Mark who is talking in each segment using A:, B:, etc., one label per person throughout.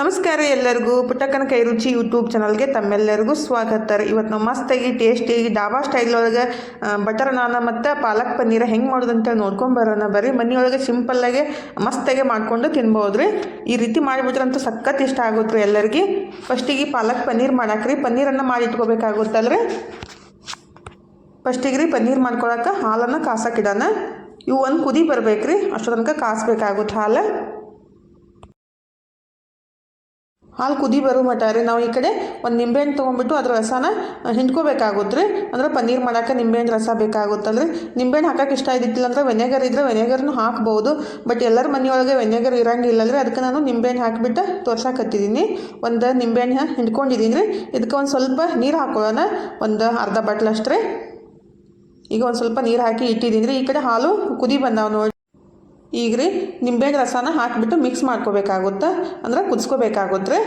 A: ನಮಸ್ಕಾರ ಎಲ್ಲರಿಗೂ. ಪುಟ್ಟಕ್ಕನ ಕೈ ರುಚಿ ಯೂಟ್ಯೂಬ್ ಚಾನಲ್ಗೆ ತಮ್ಮೆಲ್ಲರಿಗೂ ಸ್ವಾಗತ. ರೀ ಇವತ್ತು ನಾವು ಮಸ್ತಾಗಿ ಟೇಸ್ಟಿಯಾಗಿ ಡಾಬಾ ಸ್ಟೈಲ್ ಒಳಗೆ ಬಟರ್ ನಾನ ಮತ್ತು ಪಾಲಕ್ ಪನ್ನೀರ ಹೆಂಗೆ ಮಾಡೋದು ಅಂತೇಳಿ ನೋಡ್ಕೊಂಡು ಬರೋಣ. ಬರ್ರಿ, ಮನೆಯೊಳಗೆ ಸಿಂಪಲ್ಲಾಗೆ ಮಸ್ತಾಗೆ ಮಾಡ್ಕೊಂಡು ತಿನ್ಬೋದು ರೀ ಈ ರೀತಿ ಮಾಡಿಬಿಟ್ರಂತೂ ಸಖತ್ ಇಷ್ಟ ಆಗುತ್ತೆ ರೀ ಎಲ್ಲರಿಗೆ ಫಸ್ಟಿಗೆ ಪಾಲಕ್ ಪನ್ನೀರ್ ಮಾಡಾಕ್ರಿ. ಪನ್ನೀರನ್ನು ಮಾಡಿ ರೀ ಫಸ್ಟಿಗೆ ರೀ ಪನ್ನೀರ್ ಮಾಡ್ಕೊಳಕ್ಕೆ ಹಾಲನ್ನು ಕಾಸಕ್ಕಿಡೋಣ ಇವು ಒಂದು ಕುದಿ ಬರ್ಬೇಕು ರೀ ಅಷ್ಟೋ ತನಕ ಕಾಸ್ಬೇಕಾಗುತ್ತೆ ಹಾಲು. ಹಾಲು ಕುದಿ ಬರೋ ಮಟ ರೀ. ನಾವು ಈ ಕಡೆ ಒಂದು ನಿಂಬೆಹಣ್ಣು ತೊಗೊಂಡ್ಬಿಟ್ಟು ಅದ್ರ ರಸನ ಹಿಂಡ್ಕೋಬೇಕಾಗುತ್ತೆ ರೀ. ಅಂದ್ರೆ ಪನ್ನೀರ್ ಮಾಡೋಕೆ ನಿಂಬೆಹಣ್ಣು ರಸ ಬೇಕಾಗುತ್ತಲ್ರಿ. ನಿಂಬೆಹಣ್ಣು ಹಾಕಕ್ಕೆ ಇಷ್ಟ ಇದ್ದಿಲ್ಲ ಅಂದ್ರೆ ವೆನೆಗರ್ ಇದ್ದರೆ ವೆನೆಗರ್ನು ಹಾಕ್ಬೋದು. ಬಟ್ ಎಲ್ಲರ ಮನೆಯೊಳಗೆ ವೆನೆಗರ್ ಇರೋಂಗಿಲ್ಲ ರೀ ಅದಕ್ಕೆ ನಾನು ನಿಂಬೆಹಣ್ಣು ಹಾಕಿಬಿಟ್ಟು ತೋರ್ಸಕತ್ತಿದ್ದೀನಿ. ಒಂದು ನಿಂಬೆಹಣ್ಣು ಹಿಂಡ್ಕೊಂಡಿದ್ದೀನಿ ರೀ. ಇದಕ್ಕೆ ಒಂದು ಸ್ವಲ್ಪ ನೀರು ಹಾಕೊಳ್ಳೋಣ. ಒಂದು ಅರ್ಧ ಬಟ್ಲಷ್ಟು. ರೀ ಈಗ ಒಂದು ಸ್ವಲ್ಪ ನೀರು ಹಾಕಿ ಇಟ್ಟಿದ್ದೀನಿ ರೀ. ಈ ಕಡೆ ಹಾಲು ಕುದಿ ಬಂದಾವ ನೋಡಿ ಈಗ ರೀ ನಿಂಬೆಹಣ್ಣು ರಸನ ಹಾಕಿಬಿಟ್ಟು ಮಿಕ್ಸ್ ಮಾಡ್ಕೋಬೇಕಾಗುತ್ತೆ? ಅಂದ್ರೆ ಕುದಿಸ್ಕೋಬೇಕಾಗುತ್ತೆ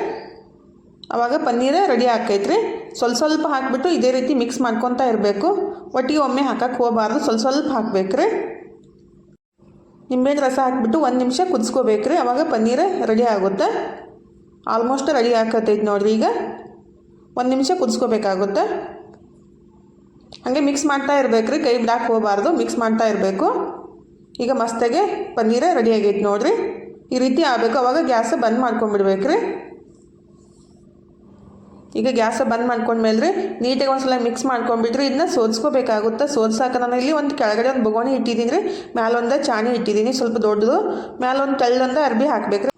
A: ಆವಾಗ ಪನ್ನೀರ ರೆಡಿ ಆಕೈತ್ರಿ ಸ್ವಲ್ಪ ಸ್ವಲ್ಪ ಹಾಕಿಬಿಟ್ಟು ಇದೇ ರೀತಿ ಮಿಕ್ಸ್ ಮಾಡ್ಕೊತಾ ಇರಬೇಕು. ಒಟ್ಟಿಗೆ ಒಮ್ಮೆ ಹಾಕಕ್ಕೆ ಹೋಗಬಾರ್ದು. ಸ್ವಲ್ಪ ಸ್ವಲ್ಪ ಹಾಕ್ಬೇಕು ರೀ. ನಿಂಬೆಹಣ್ಣು ರಸ ಹಾಕಿಬಿಟ್ಟು ಒಂದು ನಿಮಿಷ ಕುದಿಸ್ಕೋಬೇಕು ರೀ. ಅವಾಗ ಪನ್ನೀರ ರೆಡಿ ಆಗುತ್ತೆ. ಆಲ್ಮೋಸ್ಟ್ ರೆಡಿ ಆಕತೈತೆ ನೋಡಿರಿ ಈಗ. ಒಂದು ನಿಮಿಷ ಕುದಿಸ್ಕೋಬೇಕಾಗುತ್ತೆ. ಹಾಗೆ ಮಿಕ್ಸ್ ಮಾಡ್ತಾ ಇರ್ಬೇಕು ರೀ. ಕೈ ಬಿಡಾಕೆ ಹೋಗಬಾರ್ದು. ಮಿಕ್ಸ್ ಮಾಡ್ತಾ ಇರಬೇಕು. ಈಗ ಮಸ್ತಾಗೆ ಪನ್ನೀರ ರೆಡಿ ಆಗೈತೆ ನೋಡಿರಿ. ಈ ರೀತಿ ಆಗಬೇಕು. ಅವಾಗ ಗ್ಯಾಸ್ ಬಂದ್ ಮಾಡ್ಕೊಂಡ್ಬಿಡ್ಬೇಕ್ರಿ. ಈಗ ಗ್ಯಾಸ ಬಂದ್ ಮಾಡ್ಕೊಂಡ್ಮೇಲೆ ರೀ ನೀಟಾಗಿ ಒಂದ್ಸಲ ಮಿಕ್ಸ್ ಮಾಡ್ಕೊಂಡ್ಬಿಟ್ರಿ ಇದನ್ನ ಸೋದಿಸ್ಕೋಬೇಕಾಗುತ್ತೆ. ಸೋದ್ಸಾಕ ನಾನು ಇಲ್ಲಿ ಒಂದು ಕೆಳಗಡೆ ಒಂದು ಬೊಗೋಣಿ ಇಟ್ಟಿದ್ದೀನಿ ರೀ ಮ್ಯಾಲೊಂದು ಚಾಣಿ ಇಟ್ಟಿದ್ದೀನಿ ಸ್ವಲ್ಪ ದೊಡ್ಡದು. ಮ್ಯಾಲೊಂದು ತೆಳ್ಳೊಂದು ಅರ್ಬಿ ಹಾಕ್ಬೇಕು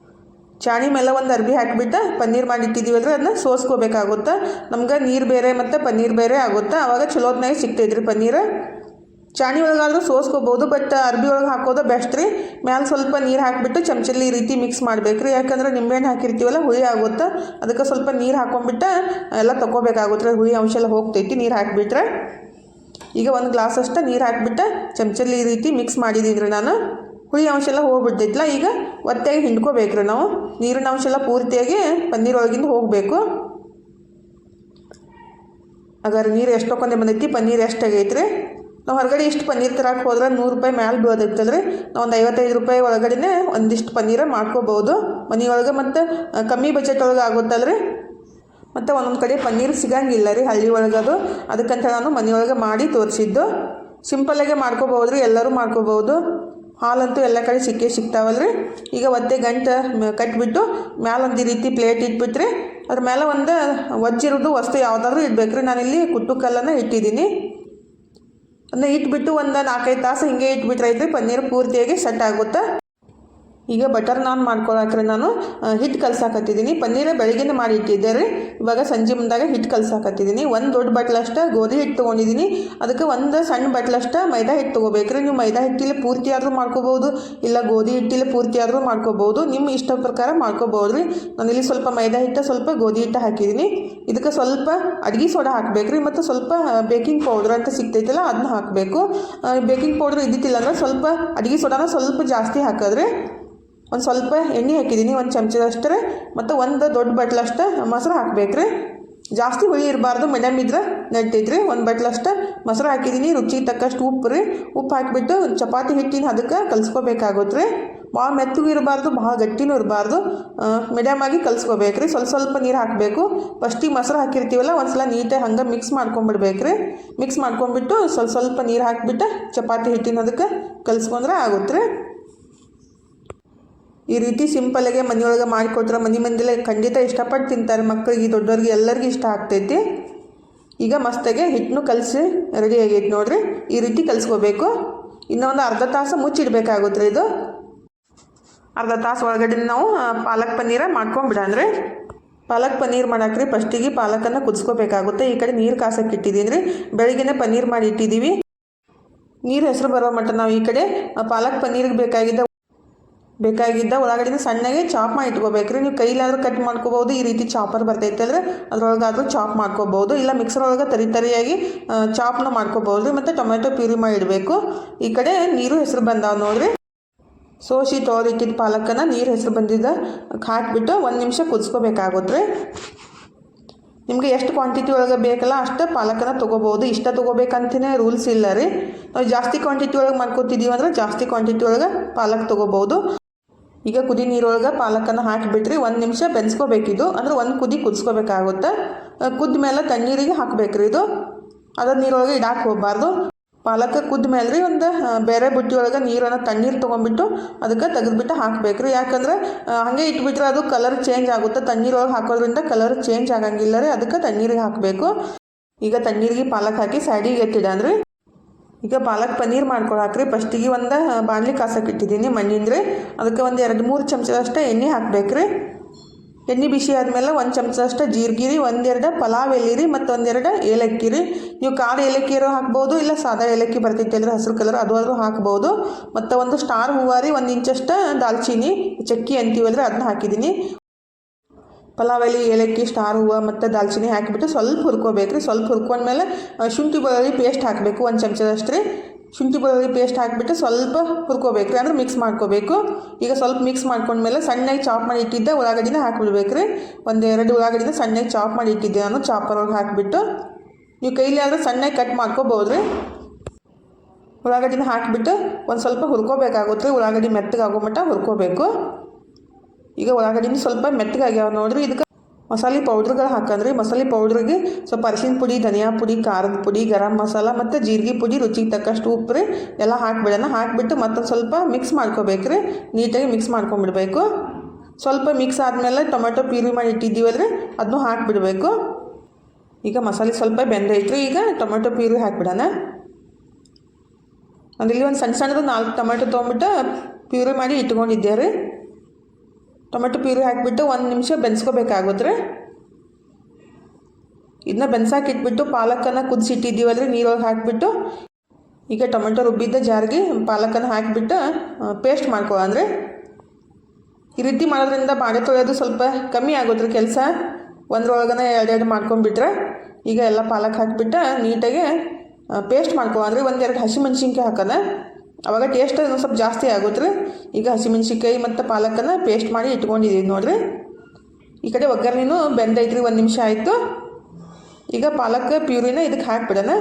A: ಚಾಣಿ ಮೇಲೆ ಒಂದು ಅರ್ಬಿ ಹಾಕಿಬಿಟ್ಟು ಪನ್ನೀರ್ ಮಾಡಿ ಅಂದರೆ ಅದನ್ನ ಸೋಸ್ಕೋಬೇಕಾಗುತ್ತೆ. ನಮ್ಗೆ ನೀರು ಬೇರೆ ಮತ್ತು ಪನ್ನೀರ್ ಬೇರೆ ಆಗುತ್ತೆ. ಅವಾಗ ಚಲೋತ್ನಾಗೆ ಸಿಗ್ತೈತ್ರಿ ಪನ್ನೀರ್. ಚಾಣಿ ಒಳಗಾದರೂ ಸೋಸ್ಕೋಬೋದು ಬಟ್ ಅರ್ಬಿ ಒಳಗೆ ಹಾಕೋದು ಬೆಸ್ಟ್ ರೀ. ಮ್ಯಾಲೆ ಸ್ವಲ್ಪ ನೀರು ಹಾಕಿಬಿಟ್ಟು ಚಮಚಲ್ಲಿ ಈ ರೀತಿ ಮಿಕ್ಸ್ ಮಾಡ್ಬೇಕು ರೀ ಯಾಕಂದ್ರೆ ನಿಂಬೆಹಣ್ಣು ಹಾಕಿರ್ತೀವಲ್ಲ, ಹುಳಿ ಆಗುತ್ತೆ? ಅದಕ್ಕೆ ಸ್ವಲ್ಪ ನೀರು ಹಾಕೊಂಡ್ಬಿಟ್ಟು ಎಲ್ಲ ತೊಗೋಬೇಕಾಗುತ್ತೆ ಹುಳಿ ಅಂಶ ಎಲ್ಲ ಹೋಗ್ತೈತಿ, ನೀರು ಹಾಕಿಬಿಟ್ರೆ. ಈಗ ಒಂದು ಗ್ಲಾಸ್ ಅಷ್ಟು ನೀರು ಹಾಕಿಬಿಟ್ಟು ಚಮಚಲ್ಲಿ ಈ ರೀತಿ ಮಿಕ್ಸ್ ಮಾಡಿದ್ದೀನಿ ನಾನು. ಹುಳಿ ಅಂಶ ಎಲ್ಲ ಹೋಗ್ಬಿಡ್ತೈತಲ್ಲ, ಈಗ ಒತ್ತಾಗಿ ಹಿಂಡ್ಕೋಬೇಕು ರೀ ನಾವು. ನೀರಿನ ಅಂಶ ಎಲ್ಲ ಪೂರ್ತಿಯಾಗಿ ಪನ್ನೀರ್ ಒಳಗಿಂದ ಹೋಗಬೇಕು. ಅಗರ್ ನೀರು ಎಷ್ಟೊಕ್ಕೊಂದೇ ಬಂದೈತಿ? ಪನ್ನೀರ್ ಎಷ್ಟು ಆಗೈತ್ರಿ? ನಾವು ಹೊರಗಡೆ ಇಷ್ಟು ಪನ್ನೀರ್ ತರಕ್ಕೆ ಹೋದ್ರೆ ನೂರು ರೂಪಾಯಿ ಮ್ಯಾಲೆ ಬೀಳೋದೈತಲ್ಲ ರೀ ನಾವು ಒಂದು ಐವತ್ತೈದು ರೂಪಾಯಿ ಒಳಗಡೆನೆ ಒಂದಿಷ್ಟು ಪನ್ನೀರ ಮಾಡ್ಕೋಬೋದು. ಮನೆಯೊಳಗೆ ಮತ್ತು ಕಮ್ಮಿ ಬಜೆಟ್ ಒಳಗೆ ಆಗುತ್ತಲ್ಲ ರೀ ಮತ್ತು ಒಂದೊಂದು ಕಡೆ ಪನ್ನೀರ್ ಸಿಗಂಗಿಲ್ಲ ರೀ ಹಳ್ಳಿ ಒಳಗದು ಅದಕ್ಕಂತ ನಾನು ಮನೆಯೊಳಗೆ ಮಾಡಿ ತೋರಿಸಿದ್ದು. ಸಿಂಪಲ್ಲಾಗೆ ಮಾಡ್ಕೋಬೋದು ರೀ ಎಲ್ಲರೂ ಮಾಡ್ಕೋಬೋದು. ಹಾಲಂತೂ ಎಲ್ಲ ಕಡೆ ಸಿಕ್ಕೇ ಸಿಗ್ತಾವಲ್ಲ ರೀ ಈಗ ಒತ್ತೆ ಗಂಟೆ ಕಟ್ಬಿಟ್ಟು ಈ ರೀತಿ ಪ್ಲೇಟ್ ಇಟ್ಬಿಟ್ರಿ ಅದ್ರ ಮೇಲೆ ಒಂದು ಒಜ್ಜಿರೋದು ವಸ್ತು ಯಾವುದಾದ್ರೂ ಇಡ್ಬೇಕು ರೀ ನಾನಿಲ್ಲಿ ಕುಟ್ಟು ಕಲ್ಲನ್ನು ಇಟ್ಟಿದ್ದೀನಿ ಅದನ್ನ ಇಟ್ಬಿಟ್ಟು ಒಂದು ನಾಲ್ಕೈದು ತಾಸು ಹಿಂಗೆ ಇಟ್ಬಿಟ್ರೆ ಐತ್ರಿ ಪನ್ನೀರ್ ಪೂರ್ತಿಯಾಗಿ ಸೆಟ್ ಆಗುತ್ತೆ? ಈಗ ಬಟರ್ ನಾನ್ ಮಾಡ್ಕೊಳಕ್ರೆ ನಾನು ಹಿಟ್ಟು ಕಲ್ಸಾಕತ್ತಿದ್ದೀನಿ. ಪನ್ನೀರ ಬೆಳಗಿನ ಮಾಡಿ ಇಟ್ಟಿದ್ದೆ ರೀ. ಇವಾಗ ಸಂಜೆ ಮುಂದಾಗ ಹಿಟ್ಟು ಕಲ್ಸಾಕತ್ತಿದ್ದೀನಿ. ಒಂದು ದೊಡ್ಡ ಬಟ್ಲಷ್ಟು ಗೋಧಿ ಹಿಟ್ಟು ತೊಗೊಂಡಿದ್ದೀನಿ. ಅದಕ್ಕೆ ಒಂದು ಸಣ್ಣ ಬಟ್ಲಷ್ಟು ಮೈದಾ ಹಿಟ್ಟು ತೊಗೋಬೇಕ್ರಿ. ನೀವು ಮೈದಾ ಹಿಟ್ಟಿಲ್ಲ ಪೂರ್ತಿ ಆದರೂ ಮಾಡ್ಕೋಬೋದು. ಇಲ್ಲ ಗೋಧಿ ಹಿಟ್ಟಿಲ್ಲ ಪೂರ್ತಿ ಆದರೂ ಮಾಡ್ಕೋಬೋದು. ನಿಮ್ಮ ಇಷ್ಟ ಪ್ರಕಾರ ಮಾಡ್ಕೋಬೋದು ರೀ. ನಾನಿಲ್ಲಿ ಸ್ವಲ್ಪ ಮೈದಾ ಹಿಟ್ಟು, ಸ್ವಲ್ಪ ಗೋಧಿ ಹಿಟ್ಟು ಹಾಕಿದ್ದೀನಿ. ಇದಕ್ಕೆ ಸ್ವಲ್ಪ ಅಡುಗೆ ಸೋಡಾ ಹಾಕಬೇಕ್ರಿ. ಮತ್ತು ಸ್ವಲ್ಪ ಬೇಕಿಂಗ್ ಪೌಡ್ರ್ ಅಂತ ಸಿಗ್ತೈತಲ್ಲ ಅದನ್ನ ಹಾಕಬೇಕು. ಬೇಕಿಂಗ್ ಪೌಡ್ರ್ ಇದ್ದಿತ್ತಿಲ್ಲ ಅಂದ್ರೆ ಸ್ವಲ್ಪ ಅಡುಗೆ ಸೋಡಾನ ಸ್ವಲ್ಪ ಜಾಸ್ತಿ ಹಾಕಿದ್ರೆ. ಒಂದು ಸ್ವಲ್ಪ ಎಣ್ಣೆ ಹಾಕಿದ್ದೀನಿ, ಒಂದು ಚಮಚದಷ್ಟು, ಮತ್ತು ಒಂದು ದೊಡ್ಡ ಬಟ್ಲಷ್ಟು ಮೊಸರು ಹಾಕ್ಬೇಕ್ರಿ. ಜಾಸ್ತಿ ಹುಳಿ ಇರಬಾರ್ದು ಮೆಡಮ್ ಇದ್ರೆ ನಡ್ತೈತ್ರಿ ಒಂದು ಬಟ್ಲಷ್ಟು ಮೊಸರು ಹಾಕಿದ್ದೀನಿ, ರುಚಿಗೆ ತಕ್ಕಷ್ಟು ಉಪ್ಪು ರೀ ಉಪ್ಪು ಹಾಕಿಬಿಟ್ಟು ಚಪಾತಿ ಹಿಟ್ಟಿನ ಅದಕ್ಕೆ ಕಲ್ಸ್ಕೋಬೇಕಾಗುತ್ತೆ ರೀ ಭಾಳ ಮೆತ್ತಗೂ ಇರಬಾರ್ದು, ಭಾಳ ಗಟ್ಟಿನೂ ಇರಬಾರ್ದು. ಮೀಡಿಯಮ್ ಆಗಿ ಕಲ್ಸ್ಕೋಬೇಕ್ರಿ. ಸ್ವಲ್ಪ ಸ್ವಲ್ಪ ನೀರು ಹಾಕಬೇಕು. ಫಸ್ಟಿಗೆ ಮೊಸರು ಹಾಕಿರ್ತೀವಲ್ಲ ಒಂದು ಸಲ ನೀಟಾಗಿ ಹಂಗೆ ಮಿಕ್ಸ್ ಮಾಡ್ಕೊಂಬಿಡ್ಬೇಕ್ರಿ. ಮಿಕ್ಸ್ ಮಾಡ್ಕೊಂಬಿಟ್ಟು ಸ್ವಲ್ಪ ಸ್ವಲ್ಪ ನೀರು ಹಾಕಿಬಿಟ್ಟು ಚಪಾತಿ ಹಿಟ್ಟಿನ ಅದಕ್ಕೆ ಕಲ್ಸ್ಕೊಂಡ್ರೆ ಆಗುತ್ತೆ ರೀ ಈ ರೀತಿ ಸಿಂಪಲಾಗೆ ಮನೆಯೊಳಗೆ ಮಾಡಿಕೊಟ್ರೆ ಮನೆ ಮಂದಿಲೆ ಖಂಡಿತ ಇಷ್ಟಪಟ್ಟು ತಿಂತಾರೆ ಮಕ್ಕಳಿಗೆ ದೊಡ್ಡವ್ರಿಗೆ ಎಲ್ಲರಿಗೂ ಇಷ್ಟ ಆಗ್ತೈತಿ. ಈಗ ಮಸ್ತಾಗೆ ಹಿಟ್ಟನ್ನು ಕಲಸಿ ರೆಡಿ ಆಗೈತೆ ನೋಡಿರಿ. ಈ ರೀತಿ ಕಲಿಸ್ಕೋಬೇಕು. ಇನ್ನೊಂದು ಅರ್ಧ ತಾಸು ಮುಚ್ಚಿಡ್ಬೇಕಾಗುತ್ತೆ ರೀ ಇದು. ಅರ್ಧ ತಾಸು ಒಳಗಡೆ ನಾವು ಪಾಲಕ್ ಪನ್ನೀರ ಮಾಡ್ಕೊಂಬಿಡಂದ್ರೆ ಪಾಲಕ್ ಪನ್ನೀರ್ ಮಾಡಾಕ್ರಿ. ಫಸ್ಟಿಗೆ ಪಾಲಕನ್ನು ಕುದಿಸ್ಕೋಬೇಕಾಗುತ್ತೆ. ಈ ಕಡೆ ನೀರು ಕಾಸಕ್ಕೆ ಇಟ್ಟಿದ್ದೀನಿ ರೀ. ಬೆಳಿಗ್ಗೆನೇ ಪನ್ನೀರ್ ಮಾಡಿ ಇಟ್ಟಿದ್ದೀವಿ ನೀರು ಹೆಸರು ಬರೋ ಮಟ್ಟ ನಾವು ಈ ಕಡೆ ಪಾಲಕ್ ಪನ್ನೀರಿಗೆ ಬೇಕಾಗಿದ್ದ ಬೇಕಾಗಿದ್ದ ಉಳ್ಳಾಗಡ್ಡಿನ ಸಣ್ಣಗೆ ಚಾಪ್ ಮಾಡಿ ಇಟ್ಕೋಬೇಕ್ರಿ ನೀವು ಕೈಲಾದರೂ ಕಟ್ ಮಾಡ್ಕೋಬೋದು ಈ ರೀತಿ ಚಾಪರ್ ಬರ್ತೈತೆ ಅಂದರೆ ಅದರೊಳಗಾದರೂ ಚಾಪ್ ಮಾಡ್ಕೋಬಹುದು. ಇಲ್ಲ ಮಿಕ್ಸರ್ ಒಳಗೆ ತರಿ ತರಿಯಾಗಿ ಚಾಪ್ನ ರೀ. ಮತ್ತು ಟೊಮೆಟೊ ಪ್ಯೂರಿ ಇಡಬೇಕು. ಈ ಕಡೆ ನೀರು ಹೆಸರು ಬಂದಾವ ನೋಡ್ರಿ. ಸೋಸಿ ತೊಳೆದಿಟ್ಟಿದ್ದ ಪಾಲಕನ್ನು ನೀರು ಹೆಸರು ಬಂದಿದ್ದ, ಹಾಕಿಬಿಟ್ಟು ಒಂದು ನಿಮಿಷ ಕುದಿಸ್ಕೋಬೇಕಾಗುತ್ತೆ ನಿಮಗೆ ಎಷ್ಟು ಕ್ವಾಂಟಿಟಿ ಒಳಗೆ ಬೇಕಲ್ಲ ಅಷ್ಟು ಪಾಲಕನ ತೊಗೋಬೋದು ಇಷ್ಟ ತೊಗೋಬೇಕಂತಲೇ ರೂಲ್ಸ್ ಇಲ್ಲ ರೀ. ನಾವು ಜಾಸ್ತಿ ಕ್ವಾಂಟಿಟಿ ಒಳಗೆ ಮಾಡ್ಕೊತಿದ್ದೀವಿ ಅಂದ್ರೆ ಜಾಸ್ತಿ ಕ್ವಾಂಟಿಟಿ ಒಳಗೆ ಪಾಲಕ್ ತೊಗೋಬೋದು ಈಗ ಕುದಿ ನೀರೊಳಗೆ ಪಾಲಕನ್ನು ಹಾಕಿಬಿಟ್ರಿ, ಒಂದು ನಿಮಿಷ ಬೆನ್ಸ್ಕೋಬೇಕಿದು. ಅಂದ್ರೆ ಒಂದು ಕುದಿ ಕುದಿಸ್ಕೋಬೇಕಾಗುತ್ತೆ. ಕುದ್ದ ಮೇಲೆ ತಣ್ಣೀರಿಗೆ ಹಾಕಬೇಕ್ರಿ ಇದು. ಅದ ನೀರೊಳಗೆ ಇಡಾಕೆ ಹೋಗಬಾರ್ದು. ಪಾಲಕ ಕುದ್ದ ಮೇಲೆ ರೀ ಒಂದು ಬೇರೆ ಬುಟ್ಟಿಯೊಳಗೆ ನೀರನ್ನು ತಣ್ಣೀರು ತೊಗೊಂಬಿಟ್ಟು ಅದಕ್ಕೆ ತೆಗೆದುಬಿಟ್ಟು ಹಾಕಬೇಕ್ರಿ. ಯಾಕಂದ್ರೆ ಹಾಗೆ ಇಟ್ಬಿಟ್ರೆ ಅದು ಕಲರ್ ಚೇಂಜ್ ಆಗುತ್ತೆ. ತಣ್ಣೀರೊಳಗೆ ಹಾಕೋದ್ರಿಂದ ಕಲರ್ ಚೇಂಜ್ ಆಗಂಗಿಲ್ಲ ರೀ. ಅದಕ್ಕೆ ತಣ್ಣೀರಿಗೆ ಹಾಕಬೇಕು. ಈಗ ತಣ್ಣೀರಿಗೆ ಪಾಲಕ್ ಹಾಕಿ ಸೈಡಿಗೆ ಎತ್ತಿಡನ್ರಿ. ಈಗ ಪಾಲಕ್ ಪನ್ನೀರ್ ಮಾಡ್ಕೊಳಕ್ರಿ ಫಸ್ಟಿಗೆ ಒಂದು ಬಾಣಲಿ ಕಾಸಕ್ಕೆ ಇಟ್ಟಿದ್ದೀನಿ ಮಣ್ಣಿಂದ್ರಿ. ಅದಕ್ಕೆ ಒಂದು ಎರಡು ಮೂರು ಚಮಚದಷ್ಟು ಎಣ್ಣೆ ಹಾಕ್ಬೇಕ್ರಿ. ಎಣ್ಣೆ ಬಿಸಿ ಆದಮೇಲೆ ಒಂದು ಚಮಚದಷ್ಟು ಜೀರ್ಗಿರಿ ಒಂದೆರಡು ಪಲಾವ್ ಎಲ್ಲಿರಿ ಮತ್ತು ಒಂದೆರಡು ಏಲಕ್ಕಿ ರೀ ನೀವು ಕಾಳು ಏಲಕ್ಕಿ ಇರೋ ಹಾಕ್ಬೋದು ಇಲ್ಲ ಸಾದಾ ಏಲಕ್ಕಿ ಬರ್ತೈತೆ ಹಸಿರು ಕಲರ್ ಅದು ಆದರೂ ಹಾಕ್ಬೋದು. ಮತ್ತು ಒಂದು ಸ್ಟಾರ್ ಹೂವಾರಿ ಒಂದು ಇಂಚಷ್ಟು ದಾಲ್ಚೀನಿ, ಚಕ್ಕಿ ಅಂತೀವಲ್ರಿ ಅದನ್ನ ಹಾಕಿದ್ದೀನಿ. ಪಲಾವ್ ಎಲೆ ಏಲಕ್ಕಿ, ಸ್ಟಾರ್ ಹೂವು ಮತ್ತು ದಾಲ್ಚಿನ್ನಿ ಹಾಕಿಬಿಟ್ಟು ಸ್ವಲ್ಪ ಹುರ್ಕೋಬೇಕು ರೀ. ಸ್ವಲ್ಪ ಹುರ್ಕೊಂಡ್ಮೇಲೆ ಮೇಲೆ ಶುಂಠಿ ಬೆಳ್ಳುಳ್ಳಿ ಪೇಸ್ಟ್ ಹಾಕಬೇಕು, ಒಂದು ಚಮಚದಷ್ಟು ಶುಂಠಿ ಬೆಳ್ಳುಳ್ಳಿ ಪೇಸ್ಟ್ ಹಾಕಿಬಿಟ್ಟು ಸ್ವಲ್ಪ ಹುರ್ಕೋಬೇಕು ರೀ, ಅಂದ್ರೆ ಮಿಕ್ಸ್ ಮಾಡ್ಕೋಬೇಕು. ಈಗ ಸ್ವಲ್ಪ ಮಿಕ್ಸ್ ಮಾಡ್ಕೊಂಡ್ಮೇಲೆ ಸಣ್ಣಗೆ ಚಾಪ್ ಮಾಡಿ ಇಟ್ಟಿದ್ದೆ ಉಳ್ಳಾಗಡ್ಡಿನ ಹಾಕ್ಬಿಡ್ಬೇಕು ರೀ. ಒಂದೆರಡು ಉಳ್ಳಾಗಡ್ಡಿನ ಸಣ್ಣಗೆ ಚಾಪ್ ಮಾಡಿ ಇಟ್ಟಿದ್ದೆ ನಾನು ಚಾಪರ್ ಹಾಕಿಬಿಟ್ಟು. ನೀವು ಕೈಲಿ ಆದರೆ ಸಣ್ಣಗೆ ಕಟ್ ಮಾಡ್ಕೋಬೋದು ರೀ. ಉಳ್ಳಾಗಡ್ಡಿನ ಹಾಕಿಬಿಟ್ಟು ಒಂದು ಸ್ವಲ್ಪ ಹುರ್ಕೋಬೇಕಾಗುತ್ತೆ ಉಳ್ಳಾಗಡ್ಡಿ ಮೆತ್ತಗಾಗೋ ಮಟ್ಟ ಹುರ್ಕೋಬೇಕು. ಈಗ ಉಳ್ಳಾಗಡ್ಡಿನ ಸ್ವಲ್ಪ ಮೆತ್ತಗಾಗ್ಯಾವ ನೋಡ್ರಿ. ಇದಕ್ಕೆ ಮಸಾಲೆ ಪೌಡ್ರ್ಗಳು ಹಾಕಂದ್ರಿ. ಮಸಾಲೆ ಪೌಡ್ರಿಗೆ ಸ್ವಲ್ಪ ಅರಿಶಿನ ಪುಡಿ, ಧನಿಯಾ ಪುಡಿ, ಖಾರದ ಪುಡಿ, ಗರಂ ಮಸಾಲ ಮತ್ತು ಜೀರಿಗೆ ಪುಡಿ ರುಚಿಗೆ ತಕ್ಕಷ್ಟು ಉಪ್ಪು ರೀ. ಎಲ್ಲ ಹಾಕಿಬಿಡೋಣ. ಹಾಕಿಬಿಟ್ಟು ಮತ್ತೊಂದು ಸ್ವಲ್ಪ ಮಿಕ್ಸ್ ಮಾಡ್ಕೋಬೇಕು ರೀ ನೀಟಾಗಿ ಮಿಕ್ಸ್ ಮಾಡ್ಕೊಂಬಿಡ್ಬೇಕು ಸ್ವಲ್ಪ ಮಿಕ್ಸ್ ಆದಮೇಲೆ ಟೊಮೆಟೊ ಪ್ಯೂರಿ ಮಾಡಿ ಇಟ್ಟಿದ್ದೀವಲ್ಲ ರೀ ಅದನ್ನೂ ಹಾಕಿಬಿಡಬೇಕು. ಈಗ ಮಸಾಲೆ ಸ್ವಲ್ಪ ಬೆಂದೈತ್ರಿ. ಈಗ ಟೊಮೆಟೊ ಪ್ಯೂರಿ ಹಾಕಿಬಿಡೋಣ. ಇಲ್ಲಿ ಒಂದು ಸಣ್ಣ ಸಣ್ಣದು ನಾಲ್ಕು ಟೊಮೆಟೊ ತೊಗೊಂಬಿಟ್ಟು ಪ್ಯೂರಿ ಮಾಡಿ ಇಟ್ಕೊಂಡಿದ್ದೆ ರೀ. ಟೊಮೆಟೊ ಪ್ಯೂರಿ ಹಾಕಿಬಿಟ್ಟು ಒಂದು ನಿಮಿಷ ಬೆನ್ಸ್ಕೋಬೇಕಾಗುತ್ತೆ. ಇದನ್ನ ಬೆನ್ಸಾಕಿಟ್ಬಿಟ್ಟು ಪಾಲಕನ್ನು ಕುದಿಸಿಟ್ಟಿದ್ದೀವಲ್ಲ ರೀ ನೀರೊಳಗೆ ಹಾಕಿಬಿಟ್ಟು. ಈಗ ಟೊಮೆಟೊ ರುಬ್ಬಿದ್ದ ಜಾರಿಗೆ ಪಾಲಕನ್ನು ಹಾಕಿಬಿಟ್ಟು ಪೇಸ್ಟ್ ಮಾಡ್ಕೊ ಅಂದರೆ. ಈ ರೀತಿ ಮಾಡೋದ್ರಿಂದ ಬಾಣೆ ತೊಳೆಯೋದು ಸ್ವಲ್ಪ ಕಮ್ಮಿ ಆಗುತ್ತೆ ಕೆಲಸ. ಒಂದ್ರೊಳಗನೆ ಎರಡೆರಡು ಮಾಡ್ಕೊಂಡ್ಬಿಟ್ರೆ. ಈಗ ಎಲ್ಲ ಪಾಲಕ್ ಹಾಕಿಬಿಟ್ಟು ನೀಟಾಗಿ ಪೇಸ್ಟ್ ಮಾಡ್ಕೊ ಅಂದರೆ ಒಂದೆರಡು ಹಸಿಮೆಣ್ಸಿನ್ಕಾಯಿ ಹಾಕೋಣ. ಅವಾಗ ಟೇಸ್ಟ್ ಇನ್ನೊಂದು ಸ್ವಲ್ಪ ಜಾಸ್ತಿ ಆಗುತ್ತೆ ಈಗ ಹಸಿಮೆಣ್ಸಿನ್ಕಾಯಿ ಮತ್ತು ಪಾಲಕನ್ನು ಪೇಸ್ಟ್ ಮಾಡಿ ಇಟ್ಕೊಂಡಿದ್ದೀವಿ ನೋಡಿರಿ. ಈ ಕಡೆ ಒಗ್ಗರಣೆನೂ ಬೆಂದೈತ್ರಿ ಒಂದು ನಿಮಿಷ ಆಯಿತು. ಈಗ ಪಾಲಕ್ ಪ್ಯೂರಿನ ಇದಕ್ಕೆ ಹಾಕ್ಬಿಡೋಣ.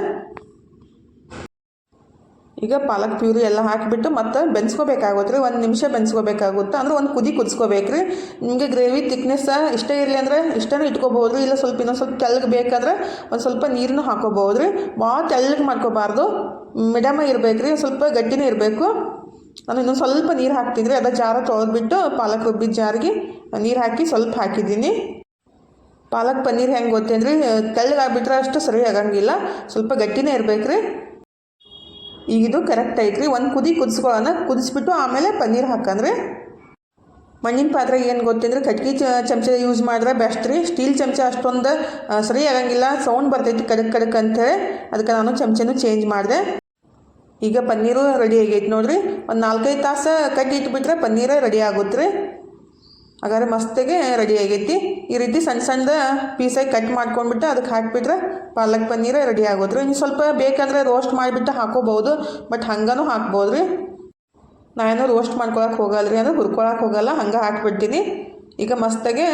A: ಈಗ ಪಾಲಕ್ ಪ್ಯೂರಿ ಎಲ್ಲ ಹಾಕಿಬಿಟ್ಟು ಮತ್ತೆ ಬೆನ್ಸ್ಕೋಬೇಕಾಗುತ್ತೆ ರೀ, ಒಂದು ನಿಮಿಷ ಬೆನ್ಸ್ಕೋಬೇಕಾಗುತ್ತೆ. ಅಂದ್ರೆ ಒಂದು ಕುದಿ ಕುದಿಸ್ಕೋಬೇಕು ರೀ. ನಿಮಗೆ ಗ್ರೇವಿ ತಿಕ್ನೆಸ್ ಇಷ್ಟೇ ಇರಲಿ ಅಂದರೆ ಇಷ್ಟನೂ ಇಟ್ಕೋಬೋದು ರೀ, ಇಲ್ಲ ಸ್ವಲ್ಪ ಇನ್ನೊಂದು ಸ್ವಲ್ಪ ತೆಳ್ಳಗೆ ಬೇಕಾದ್ರೆ ಒಂದು ಸ್ವಲ್ಪ ನೀರನ್ನು ಹಾಕೋಬೋದು ರೀ. ಭಾಳ ತೆಳ್ಳಗೆ ಮಾಡ್ಕೋಬಾರ್ದು. ಮಿಡಮ ಇರಬೇಕು ರೀ ಸ್ವಲ್ಪ ಗಟ್ಟಿನೇ ಇರಬೇಕು. ನಾನು ಇನ್ನೊಂದು ಸ್ವಲ್ಪ ನೀರು ಹಾಕ್ತಿದ್ರಿ ಅದ ಜಾರ ತೊಳೆದ್ಬಿಟ್ಟು ಪಾಲಕ್ ರುಬ್ಬಿದ ಜಾರಿಗೆ ನೀರು ಹಾಕಿ ಸ್ವಲ್ಪ ಹಾಕಿದ್ದೀನಿ. ಪಾಲಕ್ ಪನ್ನೀರ್ ಹೆಂಗೆ ಗೊತ್ತೇನ್ರಿ? ತೆಳ್ಳಗಾಗ್ಬಿಟ್ರೆ ಅಷ್ಟು ಸರಿ ಆಗಂಗಿಲ್ಲ. ಸ್ವಲ್ಪ ಗಟ್ಟಿನೇ ಇರಬೇಕು ರೀ. ಈಗ ಇದು ಕರೆಕ್ಟ್ ಐತ್ರಿ. ಒಂದು ಕುದಿ ಕುದಿಸ್ಕೊಳ್ಳೋಣ. ಕುದಿಸ್ಬಿಟ್ಟು ಆಮೇಲೆ ಪನ್ನೀರ್ ಹಾಕಂದ್ರೆ ಮಣ್ಣಿನ ಪಾತ್ರೆ ಏನು ಗೊತ್ತಂದ್ರೆ ಕಟ್ಗೆ ಚಮಚ ಯೂಸ್ ಮಾಡಿದ್ರೆ ಬೆಸ್ಟ್ ರೀ. ಸ್ಟೀಲ್ ಚಮಚ ಅಷ್ಟೊಂದು ಸರಿ ಆಗಂಗಿಲ್ಲ. ಸೌಂಡ್ ಬರ್ತೈತಿ ಕಡಕ್ ಕಡಕ್ ಅಂಥೇಳಿ ಅದಕ್ಕೆ ನಾನು ಚಮಚನೂ ಚೇಂಜ್ ಮಾಡಿದೆ. ಈಗ ಪನ್ನೀರು ರೆಡಿ ಆಗೈತೆ ನೋಡಿರಿ. ಒಂದು ನಾಲ್ಕೈದು ತಾಸು ಕಟ್ಟಿ ಇಟ್ಬಿಟ್ರೆ ಪನ್ನೀರೇ ರೆಡಿ ಆಗುತ್ತೆ ರೀ. ಹಾಗಾದ್ರೆ ಮಸ್ತಿಗೆ ರೆಡಿ ಆಗೈತಿ. ಈ ರೀತಿ ಸಣ್ಣ ಸಣ್ಣದ ಪೀಸಾಗಿ ಕಟ್ ಮಾಡ್ಕೊಂಡ್ಬಿಟ್ಟು ಅದಕ್ಕೆ ಹಾಕಿಬಿಟ್ರೆ ಪಾಲಕ್ ಪನ್ನೀರೇ ರೆಡಿ ಆಗೋದ್ರಿ. ಇನ್ನು ಸ್ವಲ್ಪ ಬೇಕಂದ್ರೆ ರೋಸ್ಟ್ ಮಾಡಿಬಿಟ್ಟು ಹಾಕೋಬಹುದು ಬಟ್ ಹಂಗನೂ ಹಾಕ್ಬೋದು ರೀ ನಾನು ರೋಸ್ಟ್ ಮಾಡ್ಕೊಳಕ್ಕೆ ಹೋಗಲ್ಲ ರೀ ಅಂದ್ರೆ ಹುರ್ಕೊಳಕ್ಕೆ ಹೋಗಲ್ಲ, ಹಂಗೆ ಹಾಕ್ಬಿಡ್ತೀನಿ. ಈಗ ಮಸ್ತಾಗೆ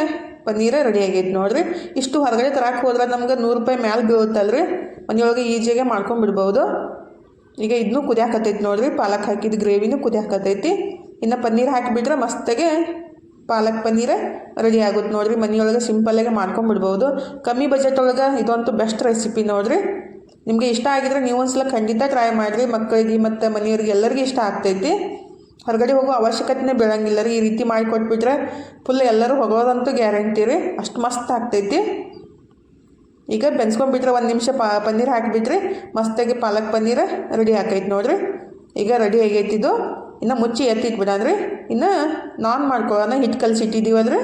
A: ಪನ್ನೀರ ರೆಡಿ ಆಗೈತೆ ನೋಡ್ರಿ. ಇಷ್ಟು ಹೊರಗಡೆ ತರಕ್ಕೆ ಹೋದ್ರೆ ನಮ್ಗೆ ನೂರು ರೂಪಾಯಿ ಮ್ಯಾಲೆ ಬೀಳುತ್ತಲ್ರಿ. ಮನೆಯೊಳಗೆ ಈಜಿಯಾಗೆ ಮಾಡ್ಕೊಂಡ್ಬಿಡ್ಬೋದು. ಈಗ ಇದನ್ನೂ ಕುದಿಯಾಕತ್ತೈತಿ ನೋಡ್ರಿ, ಪಾಲಕ್ ಹಾಕಿದ ಗ್ರೇವಿನೂ ಕುದಿಯಾಕತ್ತೈತಿ. ಇನ್ನು ಪನ್ನೀರ್ ಹಾಕಿಬಿಟ್ರೆ ಮಸ್ತಾಗೆ ಪಾಲಕ್ ಪನ್ನೀರ ರೆಡಿ ಆಗುತ್ತೆ ನೋಡಿರಿ. ಮನೆಯೊಳಗೆ ಸಿಂಪಲ್ಲಾಗೆ ಮಾಡ್ಕೊಂಬಿಡ್ಬೋದು ಕಮ್ಮಿ ಬಜೆಟ್ ಒಳಗೆ ಇದಂತೂ ಬೆಸ್ಟ್ ರೆಸಿಪಿ ನೋಡಿರಿ. ನಿಮಗೆ ಇಷ್ಟ ಆಗಿದ್ರೆ ನೀವು ಒಂದ್ಸಲ ಖಂಡಿತ ಟ್ರೈ ಮಾಡಿರಿ. ಮಕ್ಕಳಿಗೆ ಮತ್ತು ಮನೆಯವ್ರಿಗೆ ಎಲ್ಲರಿಗೂ ಇಷ್ಟ ಆಗ್ತೈತಿ. ಹೊರಗಡೆ ಹೋಗೋ ಅವಶ್ಯಕತೆನೇ ಬೀಳಂಗಿಲ್ಲ ರೀ. ಈ ರೀತಿ ಮಾಡಿ ಕೊಟ್ಬಿಟ್ರೆ ಫುಲ್ ಎಲ್ಲರೂ ಹೋಗೋದಂತೂ ಗ್ಯಾರಂಟಿ ರೀ. ಅಷ್ಟು ಮಸ್ತ್ ಆಗ್ತೈತಿ. ಈಗ ಬೆನ್ಸ್ಕೊಂಡ್ಬಿಟ್ರೆ ಒಂದು ನಿಮಿಷ ಪಾ ಪನ್ನೀರ್ ಹಾಕಿಬಿಟ್ರಿ ಮಸ್ತಾಗಿ ಪಾಲಕ್ ಪನ್ನೀರ್ ರೆಡಿ ಆಕೈತೆ ನೋಡಿರಿ. ಈಗ ರೆಡಿ ಆಗೈತಿ ಇದು. ಇನ್ನು ಮುಚ್ಚಿ ಎತ್ತಿಟ್ಬಿಡಂದ್ರೆ ಇನ್ನು ನಾನ್ ಮಾಡ್ಕೊಳ್ಳೋಣ ಹಿಟ್ಟು ಕಲಸಿಟ್ಟಿದ್ದೀವಲ್ರಿ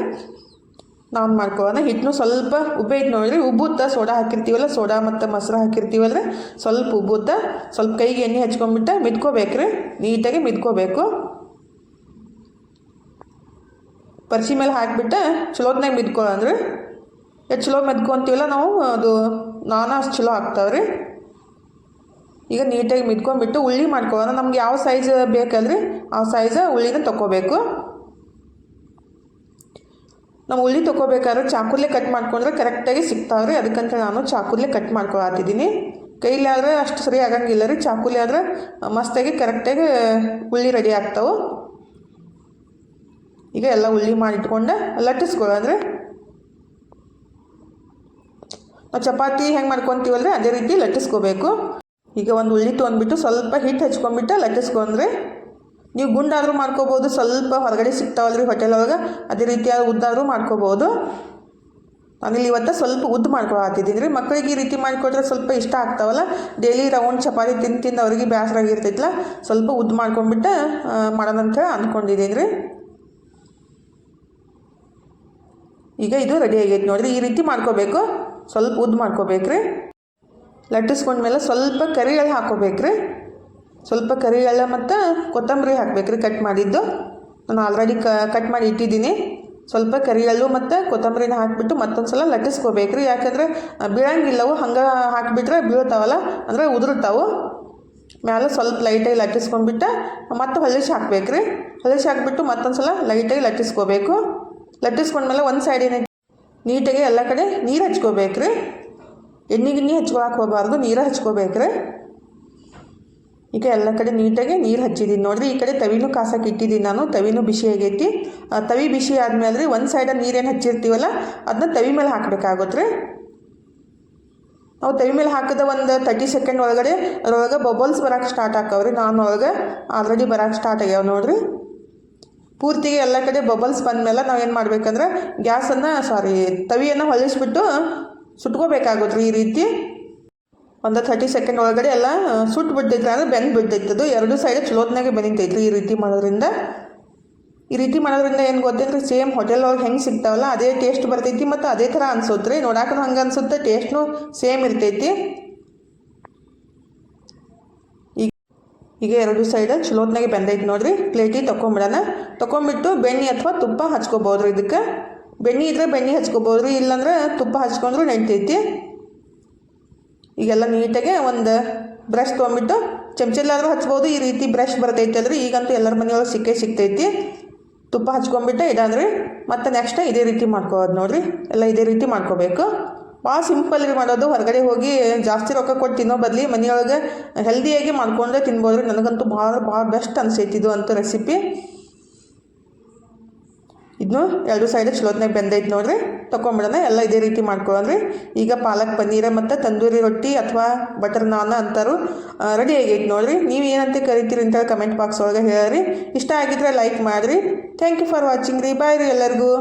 A: ನಾನ್ ಮಾಡ್ಕೊಳ್ಳೋಣ ಹಿಟ್ಟನ್ನು ಸ್ವಲ್ಪ ಉಬ್ಬೈತೆ ನೋಡಿದ್ರೆ ಉಬ್ಬುತ್ತ ಸೋಡಾ ಹಾಕಿರ್ತೀವಲ್ಲ, ಸೋಡಾ ಮತ್ತು ಮೊಸರು ಹಾಕಿರ್ತೀವಲ್ರಿ ಸ್ವಲ್ಪ ಉಬ್ಬುತ್ತ, ಸ್ವಲ್ಪ ಕೈಗೆ ಎಣ್ಣೆ ಹಚ್ಕೊಂಡ್ಬಿಟ್ಟು ಮಿದ್ಕೋಬೇಕ್ರಿ, ನೀಟಾಗಿ ಮಿದ್ಕೋಬೇಕು. ಪರ್ಸಿ ಮೇಲೆ ಹಾಕಿಬಿಟ್ಟು ಚಲೋತ್ನಾಗ ಮಿದ್ಕೊಳ್ಳೋಣ್ರಿ ಎಷ್ಟು ಚಲೋ ಮೆದ್ಕೊಂತೀವಲ್ಲ ನಾವು, ಅದು ನಾನ ಅಷ್ಟು ಚಲೋ ಆಗ್ತಾವ್ರಿ. ಈಗ ನೀಟಾಗಿ ಮಿತ್ಕೊಂಡ್ಬಿಟ್ಟು ಉಳ್ಳಿ ಮಾಡ್ಕೊಳ್ಳೋಣ. ನಮ್ಗೆ ಯಾವ ಸೈಜ್ ಬೇಕಲ್ರಿ ಆ ಸೈಜ್ ಉಳ್ಳಿನ ತೊಗೋಬೇಕು ನಾವು ಉಳ್ಳಿ ತೊಗೋಬೇಕಾದ್ರೆ ಚಾಕುಲೆ ಕಟ್ ಮಾಡ್ಕೊಂಡ್ರೆ ಕರೆಕ್ಟಾಗಿ ಸಿಗ್ತಾವ್ರಿ ಅದಕ್ಕಂತ ನಾನು ಚಾಕುಲೆ ಕಟ್ ಮಾಡ್ಕೊಳತ್ತಿದ್ದೀನಿ ಕೈಲಿ ಆದರೆ ಅಷ್ಟು ಸರಿ ಆಗಂಗಿಲ್ಲ ರೀ. ಚಾಕುಲಿ ಆದರೆ ಮಸ್ತಾಗಿ ಕರೆಕ್ಟಾಗಿ ಉಳ್ಳಿ ರೆಡಿ ಆಗ್ತಾವೆ. ಈಗ ಎಲ್ಲ ಉಳ್ಳಿ ಮಾಡಿಟ್ಕೊಂಡು ಲಟ್ಟಿಸ್ಕೊಳ್ಳೋದ್ರೆ ನಾವು ಚಪಾತಿ ಹೆಂಗೆ ಮಾಡ್ಕೊತೀವಲ್ರಿ? ಅದೇ ರೀತಿ ಲಟ್ಟಿಸ್ಕೋಬೇಕು. ಈಗ ಒಂದು ಉಳ್ಳಿ ಅಂದ್ಬಿಟ್ಟು ಸ್ವಲ್ಪ ಹಿಟ್ಟು ಹಚ್ಕೊಂಡ್ಬಿಟ್ಟು ಲಟ್ಟಿಸ್ಕೊಂಡ್ರೆ ನೀವು ಗುಂಡಾದರೂ ಮಾಡ್ಕೋಬೋದು, ಸ್ವಲ್ಪ ಹೊರಗಡೆ ಸಿಗ್ತಾವಲ್ರಿ ಹೋಟೆಲ್ ಒಳಗೆ, ಅದೇ ರೀತಿಯಾದ ಉದ್ದಾದರೂ ಮಾಡ್ಕೋಬೋದು. ನಾನಿಲ್ಲಿ ಇವತ್ತು ಸ್ವಲ್ಪ ಉದ್ದು ಮಾಡ್ಕೊಳತ್ತಿದ್ದೀನಿ ರೀ. ಮಕ್ಕಳಿಗೆ ಈ ರೀತಿ ಮಾಡಿಕೊಟ್ರೆ ಸ್ವಲ್ಪ ಇಷ್ಟ ಆಗ್ತಾವಲ್ಲ? ಡೈಲಿ ರೌಂಡ್ ಚಪಾತಿ ತಿಂದು ತಿಂದು ಅವ್ರಿಗೆ ಬೇಸರ ಆಗಿರ್ತೈತಲ್ಲ ಸ್ವಲ್ಪ ಉದ್ದು ಮಾಡ್ಕೊಂಡ್ಬಿಟ್ಟು ಮಾಡೋದಂತ ಅಂದ್ಕೊಂಡಿದ್ದೀನಿ ರೀ. ಈಗ ಇದು ರೆಡಿ ಆಗೈತೆ ನೋಡಿರಿ. ಈ ರೀತಿ ಮಾಡ್ಕೋಬೇಕು. ಸ್ವಲ್ಪ ಉದ್ದು ಮಾಡ್ಕೋಬೇಕ್ರಿ. ಲಟ್ಟಿಸ್ಕೊಂಡ್ಮೇಲೆ ಸ್ವಲ್ಪ ಕರಿ ಎಳ್ಳು ಹಾಕೋಬೇಕ್ರಿ. ಸ್ವಲ್ಪ ಕರಿ ಎಳ್ಳು ಮತ್ತು ಕೊತ್ತಂಬರಿ ಹಾಕಬೇಕ್ರಿ ಕಟ್ ಮಾಡಿದ್ದು. ನಾನು ಆಲ್ರೆಡಿ ಕ ಕಟ್ ಮಾಡಿ ಇಟ್ಟಿದ್ದೀನಿ. ಸ್ವಲ್ಪ ಕರಿ ಎಳ್ಳು ಮತ್ತು ಕೊತ್ತಂಬರಿನ ಹಾಕಿಬಿಟ್ಟು ಮತ್ತೊಂದು ಸಲ ಲಟ್ಟಿಸ್ಕೋಬೇಕ್ರಿ. ಯಾಕಂದರೆ ಬೀಳಂಗಿಲ್ಲವು, ಹಂಗೆ ಹಾಕಿಬಿಟ್ರೆ ಬೀಳ್ತಾವಲ್ಲ, ಅಂದರೆ ಉದುರ್ತಾವು. ಮ್ಯಾಲೆ ಸ್ವಲ್ಪ ಲೈಟಾಗಿ ಲಟ್ಟಿಸ್ಕೊಂಡ್ಬಿಟ್ಟು ಮತ್ತೆ ಹೊಲಿಸಿ ಹಾಕಬೇಕ್ರಿ. ಹೊಲಿಸಿ ಹಾಕಿಬಿಟ್ಟು ಮತ್ತೊಂದು ಸಲ ಲೈಟಾಗಿ ಲಟ್ಟಿಸ್ಕೋಬೇಕು. ಲಟ್ಟಿಸ್ಕೊಂಡ್ಮೇಲೆ ಒಂದು ಸೈಡ್ ನೀಟಾಗಿ ಎಲ್ಲ ಕಡೆ ನೀರು ಹಚ್ಕೋಬೇಕ್ರಿ. ಎಣ್ಣೆ ಗಿಣ್ಣಿ ಹಚ್ಕೊಳಕ್ಕೆ ಹೋಗಬಾರ್ದು, ನೀರು ಹಚ್ಕೋಬೇಕ್ರೆ? ಈಗ ಎಲ್ಲ ಕಡೆ ನೀಟಾಗಿ ನೀರು ಹಚ್ಚಿದ್ದೀನಿ ನೋಡಿರಿ, ಈ ಕಡೆ ತವಿನೂ ಕಾಸಕ್ಕೆ ಇಟ್ಟಿದ್ದೀನಿ ನಾನು. ತವಿನೂ ಬಿಸಿ ಆಗೈತಿ. ತವಿ ಬಿಸಿ ಆದಮೇಲೆ ರೀ ಒಂದು ಸೈಡ ನೀರೇನು ಹಚ್ಚಿರ್ತೀವಲ್ಲ ಅದನ್ನ ತವಿ ಮೇಲೆ ಹಾಕಬೇಕಾಗುತ್ತೆ ನಾವು ತವಿ ಮೇಲೆ ಹಾಕಿದ ಒಂದು ತರ್ಟಿ ಸೆಕೆಂಡ್ ಒಳಗಡೆ ಅದರೊಳಗೆ ಬಬಲ್ಸ್ ಬರೋಕೆ ಸ್ಟಾರ್ಟ್ ಹಾಕವ್ರಿ. ನಾನು ಒಳಗೆ ಆಲ್ರೆಡಿ ಬರೋಕೆ ಸ್ಟಾರ್ಟ್ ಆಗ್ಯಾವ ನೋಡಿರಿ. ಪೂರ್ತಿಗೆ ಎಲ್ಲ ಕಡೆ ಬಬಲ್ಸ್ ಬಂದಮೇಲೆ ನಾವು ಏನು ಮಾಡಬೇಕಂದ್ರೆ, ಗ್ಯಾಸನ್ನು ಸಾರಿ ತವಿಯನ್ನು ಹೊಲಿಸ್ಬಿಟ್ಟು ಸುಟ್ಕೋಬೇಕಾಗುತ್ತೆ ಈ ರೀತಿ. ಒಂದು ಥರ್ಟಿ ಸೆಕೆಂಡ್ ಒಳಗಡೆ ಎಲ್ಲ ಸುಟ್ಟು ಬಿಡ್ತೈತೆ ಅಂದ್ರೆ ಬೆಂದು ಬಿಡ್ತೈತೆ. ಅದು ಎರಡು ಸೈಡ್ ಚಲೋತ್ನಾಗೆ ಬೆನಿತೈತ್ರಿ ಈ ರೀತಿ ಮಾಡೋದ್ರಿಂದ. ಈ ರೀತಿ ಮಾಡೋದ್ರಿಂದ ಏನು ಗೊತ್ತೈತ್ರಿ? ಸೇಮ್ ಹೋಟೆಲ್ ಒಳಗೆ ಹೆಂಗೆ ಸಿಗ್ತಾವಲ್ಲ, ಅದೇ ಟೇಸ್ಟ್ ಬರ್ತೈತಿ ಮತ್ತು ಅದೇ ಥರ ಅನ್ಸುತ್ತೆ ರೀ ನೋಡಾಕೂ ಹಂಗೆ ಅನ್ಸುತ್ತೆ ಟೇಸ್ಟ್ನು ಸೇಮ್ ಇರ್ತೈತಿ. ಈಗ ಈಗ ಎರಡು ಸೈಡ್ ಚಲೋತ್ನಾಗೆ ಬೆಂದೈತೆ ನೋಡಿರಿ. ಪ್ಲೇಟಿಗೆ ತೊಗೊಂಬಿಡೋಣ ತೊಗೊಂಬಿಟ್ಟು ಬೆಣ್ಣೆ ಅಥವಾ ತುಪ್ಪ ಹಚ್ಕೋಬೋದು ಇದಕ್ಕೆ. ಬೆಣ್ಣೆ ಇದ್ರೆ ಬೆಣ್ಣೆ ಹಚ್ಕೋಬೋದು ರೀ ಇಲ್ಲಾಂದ್ರೆ ತುಪ್ಪ ಹಚ್ಕೊಂಡ್ರು ನೆಂಟೈತಿ. ಈಗೆಲ್ಲ ನೀಟಾಗೆ ಒಂದು ಬ್ರಷ್ ತೊಗೊಂಬಿಟ್ಟು ಚಮಚಲ್ಲಾದ್ರೂ ಹಚ್ಬೋದು, ಈ ರೀತಿ ಬ್ರಷ್ ಬರ್ತೈತಿ ಅಲ್ರಿ, ಈಗಂತೂ ಎಲ್ಲರ ಮನೆಯೊಳಗೆ ಸಿಕ್ಕೇ ಸಿಗ್ತೈತಿ. ತುಪ್ಪ ಹಚ್ಕೊಂಬಿಟ್ಟು ಇಡಾದ್ರಿ ಮತ್ತು ನೆಕ್ಸ್ಟ್ ಇದೇ ರೀತಿ ಮಾಡ್ಕೋಬೋದು ನೋಡಿರಿ, ಎಲ್ಲ ಇದೇ ರೀತಿ ಮಾಡ್ಕೋಬೇಕು. ಭಾಳ ಸಿಂಪಲ್ ರೀ ಮಾಡೋದು, ಹೊರಗಡೆ ಹೋಗಿ ಜಾಸ್ತಿ ರೊಕ್ಕ ಕೊಟ್ಟು ತಿನ್ನೋ ಬದಲಿ ಮನೆಯೊಳಗೆ ಹೆಲ್ದಿಯಾಗಿ ಮಾಡ್ಕೊಂಡ್ರೆ ತಿನ್ಬೋದು ರೀ ನನಗಂತೂ ಭಾಳ ಭಾಳ ಬೆಸ್ಟ್ ಅನ್ಸೈತಿ ಇದು ಅಂತೂ ರೆಸಿಪಿ ಇದನ್ನು ಎರಡು ಸೈಡ್ ಚಲೋತ್ನಾಗ ಬೆಂದೈತೆ ನೋಡ್ರಿ ತೊಗೊಂಬಿಡೋಣ ಎಲ್ಲ ಇದೇ ರೀತಿ ಮಾಡ್ಕೊಳ್ಳೋಣ್ರಿ ಈಗ ಪಾಲಕ್ ಪನ್ನೀರ ಮತ್ತು ತಂದೂರಿ ರೊಟ್ಟಿ ಅಥವಾ ಬಟರ್ ನಾನ್ ಅಂತಾರು ರೆಡಿ ಆಗೈತೆ ನೋಡ್ರಿ. ನೀವು ಏನಂತ ಕರಿತೀರಿ ಅಂತೇಳಿ ಕಮೆಂಟ್ ಬಾಕ್ಸ್ ಒಳಗೆ ಹೇಳ್ರಿ ಇಷ್ಟ ಆಗಿದ್ರೆ ಲೈಕ್ ಮಾಡಿರಿ. ಥ್ಯಾಂಕ್ ಯು ಫಾರ್ ವಾಚಿಂಗ್ ರೀ. ಬಾಯ್ ರೀ ಎಲ್ಲರಿಗೂ.